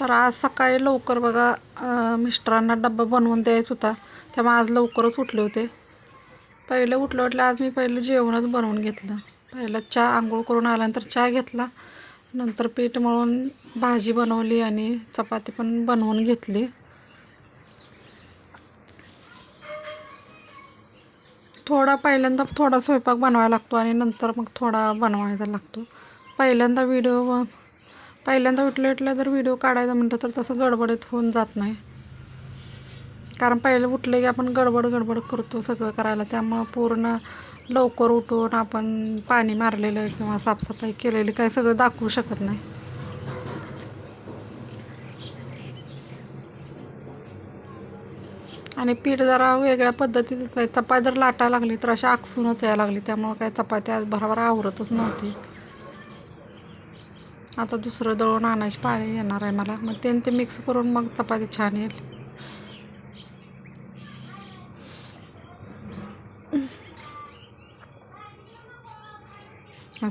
तर आज सकाळी लवकर बघा मिस्टरांना डब्बा बनवून द्यायचा होता. त्यामुळे आज लवकरच उठले होते. पहिलं उठलं उठलं आज मी पहिलं जेवणच बनवून घेतलं. पहिलं चहा आंघोळ करून आल्यानंतर चहा घेतला. नंतर पीठ मळून भाजी बनवली आणि चपाती पण बनवून घेतली. थोडा पहिल्यांदा थोडा स्वयंपाक बनवायला लागतो आणि नंतर मग थोडा बनवायचा लागतो. पहिल्यांदा व्हिडिओ पहिल्यांदा उठलं उठल्या जर व्हिडिओ काढायचा म्हटलं तर तसं गडबडीत होऊन जात नाही. कारण पहिलं उठलं की आपण गडबड गडबड करतो सगळं करायला. त्यामुळं पूर्ण लवकर उठून आपण पाणी मारलेलं किंवा साफसफाई केलेली काही सगळं दाखवू शकत नाही. आणि पीठ जरा वेगळ्या पद्धतीचं आहे. चपाती जर लाटा लागली तर अशा आकसूनच यायला लागली. त्यामुळं काय चपाती आज भराभरा आवरतच नव्हती. आता दुसरं दळून आणायची पाळी येणार आहे मला. मग ते ते मिक्स करून मग चपाती छान येईल.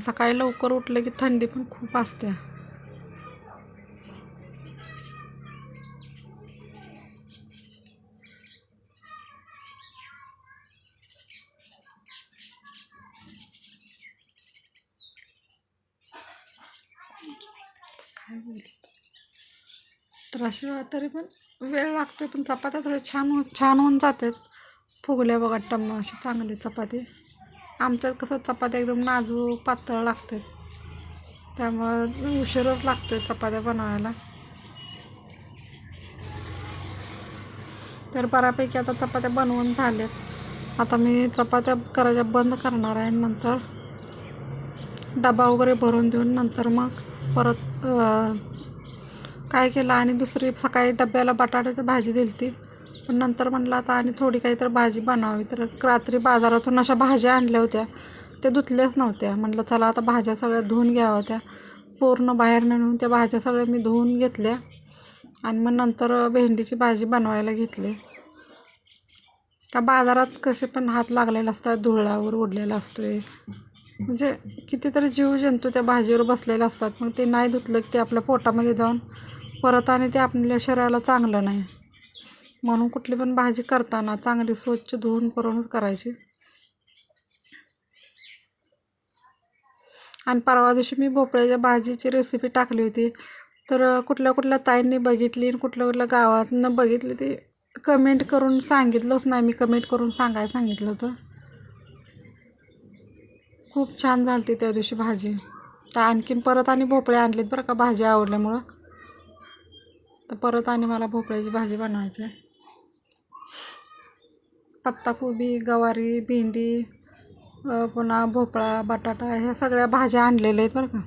सकाळी लवकर उठलं की थंडी पण खूप असते. तर अशी तरी पण वेळ लागतो पण चपात्या तशा छान हो छान होऊन जातात. फुगल्या बघा टम्म अशी चांगली चपाती. आमच्यात कसं चपात्या एकदम नाजूक पातळ लागतात. त्यामुळं उशीरच लागतोय चपात्या बनवायला. तर बऱ्यापैकी आता चपात्या बनवून झाल्यात. आता मी चपात्या करायच्या बंद करणार आहे नंतर डबा वगैरे भरून देऊन नंतर मग परत काय केलं आणि दुसरी सकाळी डब्याला बटाट्याची भाजी दिली ती पण नंतर म्हणलं आता आणि थोडी काहीतरी भाजी बनावी तर रात्री बाजारातून अशा भाज्या आणल्या होत्या. ते धुतल्याच नव्हत्या. म्हटलं चला आता भाज्या सगळ्या धुवून घ्याव्या होत्या पूर्ण बाहेर नेऊन त्या भाज्या सगळ्या मी धुवून घेतल्या आणि मग नंतर भेंडीची भाजी बनवायला घेतली. का बाजारात कसे पण हात लागलेले असतात धुळावर ओढलेला असतो आहे म्हणजे कितीतरी जीवजंतू त्या भाजीवर बसलेले असतात. मग ते नाही धुतलं की ते आपल्या पोटामध्ये जाऊन परत आणि ते आपल्या शरीराला चांगलं नाही. म्हणून कुठली पण भाजी करताना चांगली स्वच्छ धुवून करूनच करायची. आणि परवा दिवशी मी भोपळ्याच्या भाजीची रेसिपी टाकली होती. तर कुठल्या कुठल्या ताईंनी बघितली आणि कुठल्या कुठल्या गावातनं बघितली ती कमेंट करून सांगितलंच नाही. मी कमेंट करून सांगायला सांगितलं होतं. खूप छान झाली त्या दिवशी भाजी. तर आणखीन परत आणि भोपळे आणलेत बरं का भाजी आवडल्यामुळं. तर परत आणि मला भोपळ्याची भाजी बनवायची आहे. पत्ताकोबी गवारी भेंडी पुन्हा भोपळा बटाटा ह्या सगळ्या भाज्या आणलेल्या आहेत बरं का.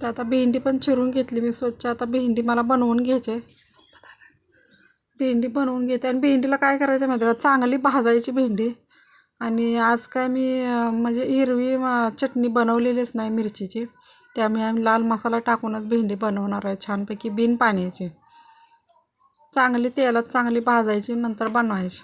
तर आता भेंडी पण चिरून घेतली मी स्वच्छ. आता भेंडी मला बनवून घ्यायचे भेंडी बनवून घेते. आणि भेंडीला काय करायचं माहिती आहे का? चांगली भाजायची भेंडी. आणि आज काय मी म्हणजे हिरवी चटणी बनवलेलीच नाही मिरचीची. त्यामुळे आम्ही लाल मसाला टाकूनच भेंडी बनवणार आहे छानपैकी बिन पाण्याची. चांगली तेलात चांगली भाजायची नंतर बनवायची.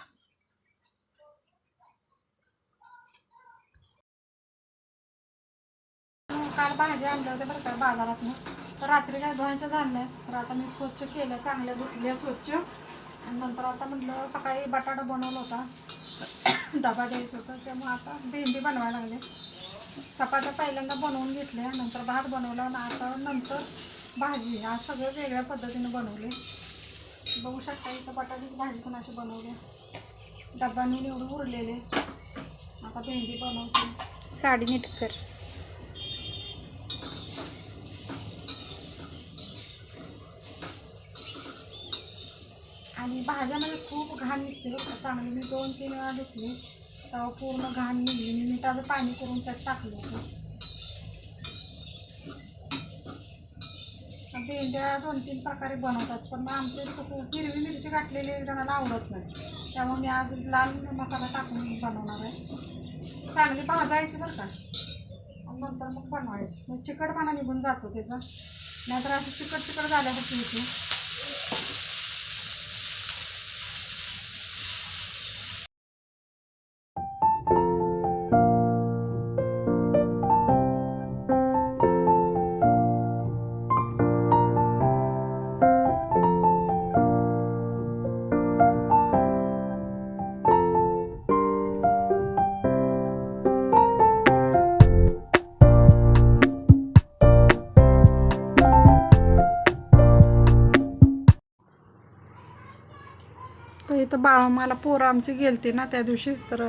काल भाज्या आणल्या होत्या बरं का बाजारातनं. तर रात्री काय धुवायच्या झाल्या तर आता मी स्वच्छ केल्या चांगल्या धुतल्या स्वच्छ. आणि नंतर आता म्हटलं सकाळी बटाटा बनवला होता. डबा द्यायचा होता त्यामुळे आता भेंडी बनवायला लागले. चपात्या पहिल्यांदा बनवून घेतल्या नंतर भात बनवला आणि आता नंतर भाजी. आज सगळं वेगळ्या पद्धतीने बनवले. बघू शकता इथं बटाट्याची भाजी पण अशी बनवली. डब्बानी निवडून उरलेले. आता भेंडी बनवते. साडी नीट कर. आणि भाज्यामध्ये खूप घाण निघते चांगली मी दोन तीन वेळा घेतली. तवा पूर्ण घाण निघली मी मिठाचं पाणी करून त्यात टाकलं होतं. भेंड्या दोन तीन प्रकारे बनवतात पण मग आमच्या कसं हिरवी मिरची घातलेली जणांना आवडत नाही. त्यामुळे मी आज लाल मसाला टाकून बनवणार आहे. चांगली भाजायची बरं का. नंतर मग बनवायची. मग चिकटपणा निघून जातो त्याचा. नाहीतर असं चिकट चिकट झाल्यासारखी होती तर इथं मला पोरं आमची गेलती ना त्या दिवशी. तर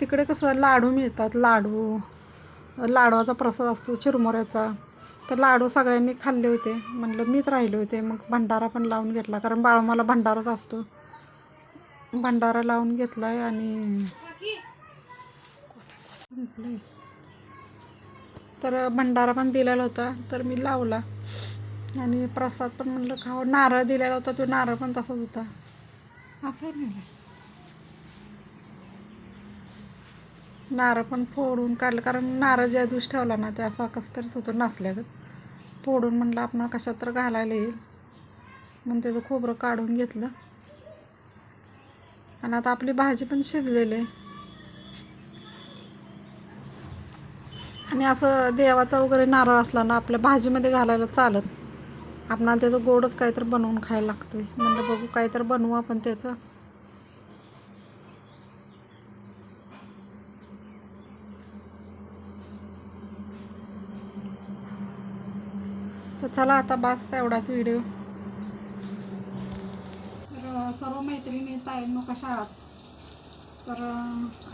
तिकडे कसं लाडू मिळतात लाडू. लाडवाचा प्रसाद असतो चिरमुऱ्याचा. तर लाडू सगळ्यांनी खाल्ले होते. म्हणलं मीच राहिले होते. मग भंडारा पण लावून घेतला. कारण बाळ मला भंडाराच असतो. भंडारा लावून घेतला आहे आणि तर भंडारा पण दिलेला होता. तर मी लावला. आणि प्रसाद पण म्हणलं खावं. नारळ दिलेला होता. तो नारळ पण तसाच होता. असं नाही नारळ पण फोडून काढलं कारण नारळ ज्या दिवशी ठेवला ना ते असा कसं तरी होतो नसल्यागत. फोडून म्हणलं आपण कशात तर घालायला येईल. म्हणून त्याचं खोबरं काढून घेतलं. आणि आता आपली भाजी पण शिजलेली आहे. आणि असं देवाचा वगैरे नारळ असला ना आपल्या भाजीमध्ये घालायला चालत आपणाला त्याचं गोडच काहीतरी बनवून खायला लागतं आहे म्हणलं बघू काहीतरी बनवू आपण त्याचं. तर चला आता बास एवढाच व्हिडिओ तर सर्व मैत्रिणी ताईंनो कशा आहात? तर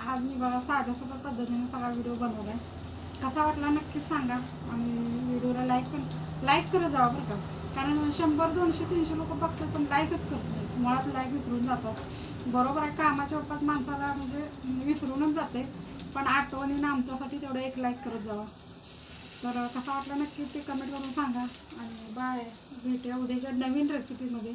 आज मी बघा साध्या सोप्या पद्धतीने सगळा व्हिडिओ बनवला आहे कसा वाटला नक्कीच सांगा आणि व्हिडिओला लाईक पण लाईक करत जावा बरं का. कारण शंभर दोनशे तीनशे लोक बघतात पण लाईकच करतो मुळात लाईक विसरून जातात. बरोबर आहे कामाच्या ओपात माणसाला म्हणजे विसरूनच जाते. पण आठवणीनं आमच्यासाठी तेवढं एक लाईक करत जावा. तर कसा वाटला नक्की ते कमेंट करून सांगा. आणि बाय भेटूया उद्याच्या नवीन रेसिपीमध्ये